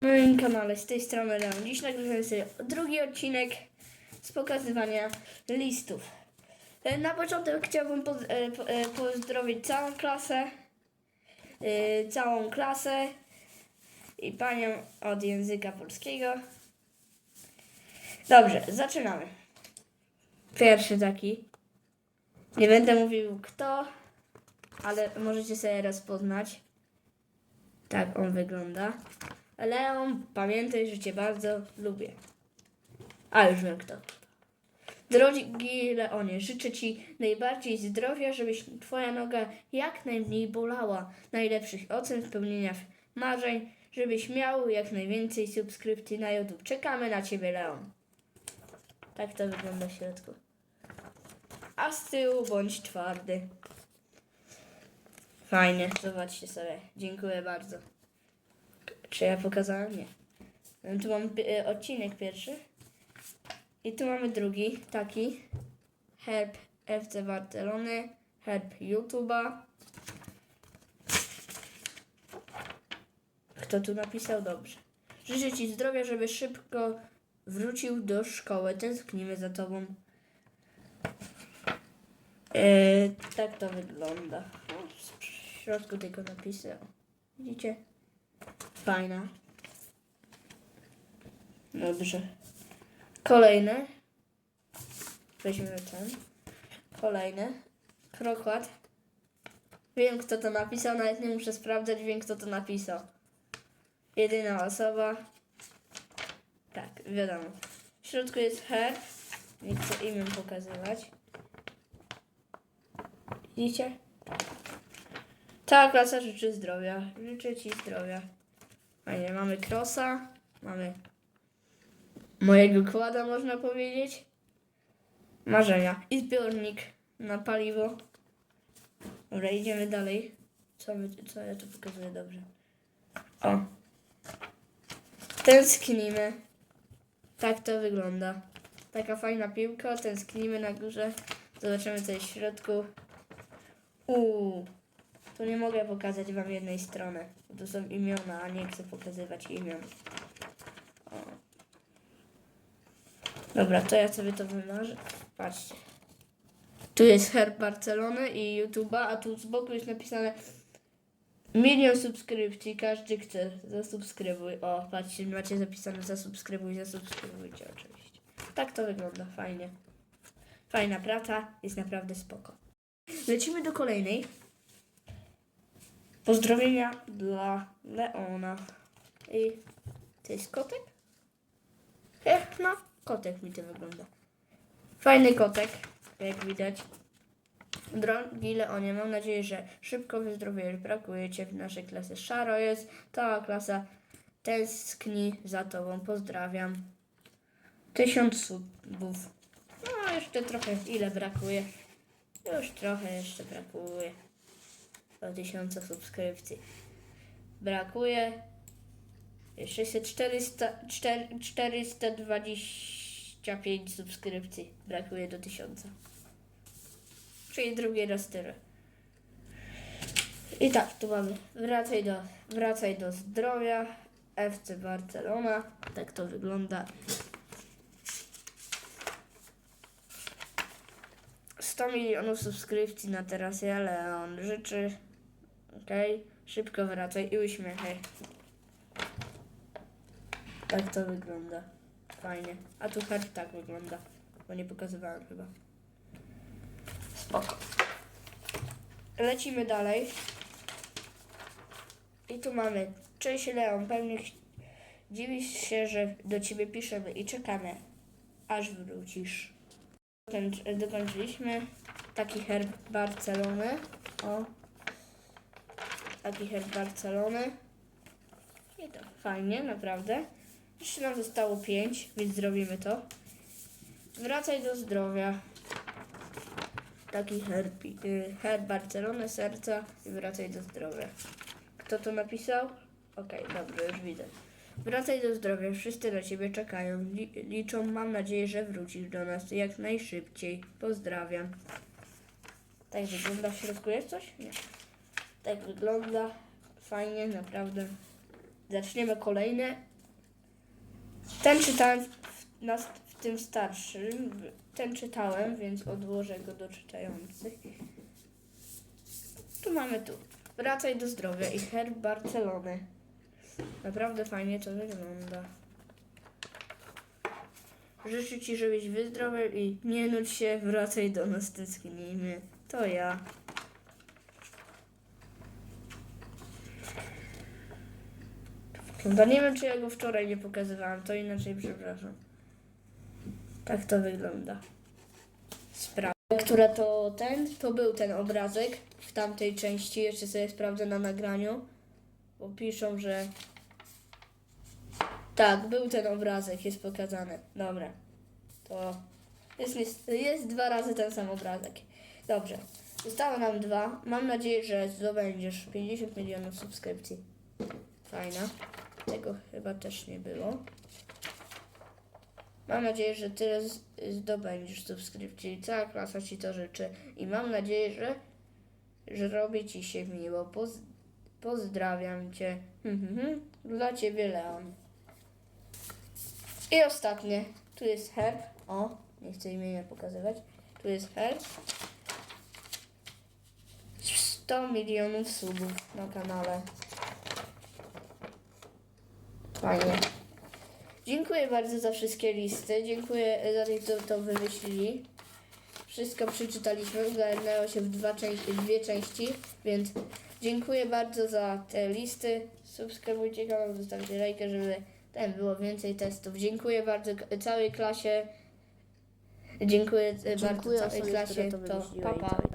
Na moim kanale z tej strony Leon. Dziś nagrywamy sobie drugi odcinek z pokazywania listów. E, Na początek chciałbym poz- e, e, pozdrowić całą klasę, całą klasę i panią od języka polskiego. Dobrze, zaczynamy. Pierwszy taki. Nie będę mówił kto, ale możecie sobie rozpoznać. Tak on wygląda. Leon, pamiętaj, że Cię bardzo lubię. A już wiem kto. Drogi Leonie, życzę Ci najbardziej zdrowia, żebyś Twoja noga jak najmniej bolała, najlepszych ocen, spełnienia marzeń, żebyś miał jak najwięcej subskrypcji na YouTube. Czekamy na Ciebie, Leon. Tak to wygląda w środku. A z tyłu bądź twardy. Fajnie, zobaczcie sobie. Dziękuję bardzo. Czy ja pokazałem? Nie. No, Tu mamy pi- e, odcinek pierwszy. I tu mamy drugi, taki. Herb FC Barcelony, herb YouTube'a. Kto tu napisał? Dobrze. Życzę Ci zdrowia, żeby szybko wrócił do szkoły. Tęsknimy za Tobą. E, tak to wygląda. W środku tylko napisy. o. Widzicie? Fajna. Dobrze. Kolejne. Weźmiemy ten. Kolejne. Krokład. Wiem kto to napisał, nawet nie muszę sprawdzać, wiem kto to napisał. Jedyna osoba. Tak, wiadomo. W środku jest herb. Nie chcę imię pokazywać. Widzicie? Cała klasa życzy zdrowia. Życzę Ci zdrowia. Fajnie, mamy krosa, mamy mojego kłada, można powiedzieć. Marzenia. I zbiornik na paliwo. Dobra, idziemy dalej. Co, my, co ja tu pokazuję dobrze? O. Tęsknimy. Tak to wygląda. Taka fajna piłka, tęsknimy na górze. Zobaczymy co jest w środku. Uuu. Tu nie mogę pokazać wam jednej strony. Tu są imiona, a nie chcę pokazywać imion. O. Dobra, to ja sobie to wymarzę. Patrzcie. Tu jest herb Barcelony i YouTube'a, a tu z boku jest napisane milion subskrypcji. Każdy chce. Zasubskrybuj. O, patrzcie, macie zapisane zasubskrybuj, zasubskrybujcie oczywiście. Tak to wygląda, fajnie. Fajna praca, jest naprawdę spoko. Lecimy do kolejnej. Pozdrowienia dla Leona. I to jest kotek? Ech, no, kotek mi to wygląda. Fajny kotek, jak widać. Drogi Leonie, mam nadzieję, że szybko wyzdrowiejesz. Brakuje Cię w naszej klasie. Szaro jest, cała klasa tęskni za Tobą. Pozdrawiam. Tysiąc subów. No, jeszcze trochę, ile brakuje? Już trochę jeszcze brakuje do 1000 subskrypcji. Brakuje jeszcze jest 400, 4, 425 subskrypcji. Brakuje do 1000. Czyli drugi raz tyle. I tak, tu mamy wracaj do, wracaj do zdrowia. FC Barcelona. Tak to wygląda. 100 milionów subskrypcji na teraz ja, Leon życzy. Okej, szybko wracaj i uśmiechaj. Tak to wygląda. Fajnie. A tu herb tak wygląda. Bo nie pokazywałem chyba. Spoko. Lecimy dalej. I tu mamy. Cześć Leon, pewnie dziwisz się, że do ciebie piszemy i czekamy, aż wrócisz. Dokończ- Dokończyliśmy taki herb Barcelony. O. Taki herb Barcelony. I to fajnie, naprawdę. Jeszcze nam zostało 5, więc zrobimy to. Wracaj do zdrowia. Taki herb, y, herb Barcelony, serca i wracaj do zdrowia. Kto to napisał? Okej, dobrze, już widzę. Wracaj do zdrowia, wszyscy na Ciebie czekają. Li- liczą, mam nadzieję, że wrócisz do nas jak najszybciej. Pozdrawiam. Tak wygląda, w środku jest coś? Nie. Tak wygląda, fajnie, naprawdę. zaczniemy kolejne. Ten czytałem w, na, w tym starszym. Ten czytałem, więc odłożę go do czytających. Tu mamy tu. Wracaj do zdrowia i herb Barcelony. Naprawdę fajnie to wygląda. Życzę Ci, żebyś wyzdrowiał i nie nudź się, wracaj do nas, tęsknijmy. To ja. Nie wiem, czy ja go wczoraj nie pokazywałam, to inaczej przepraszam. Tak to wygląda. Sprawa. Która to ten, to był ten obrazek w tamtej części, jeszcze sobie sprawdzę na nagraniu, bo piszą, że tak, był ten obrazek, jest pokazany. Dobra. To jest, jest dwa razy ten sam obrazek. Dobrze. Zostało nam dwa. Mam nadzieję, że zdobędziesz 50 milionów subskrypcji. Fajna. Tego chyba też nie było. Mam nadzieję, że tyle zdobędziesz subskrypcji. Cała klasa Ci to życzy. I mam nadzieję, że, że robi Ci się miło. Poz, pozdrawiam Cię. Mhm, mhm. Dla Ciebie Leon. I ostatnie. Tu jest herb. O, nie chcę imienia pokazywać. Tu jest herb. 100 milionów subów na kanale. Fajnie. Dziękuję bardzo za wszystkie listy. Dziękuję za tych, co to wymyślili. Wszystko przeczytaliśmy. Ogarnęło się w dwa części, dwie części, więc dziękuję bardzo za te listy. Subskrybujcie kanał, zostawcie lajkę, żeby ten było więcej testów. Dziękuję bardzo całej klasie. Dziękuję, e, bardzo Dziękuję całej osobie, klasie. to papa. całej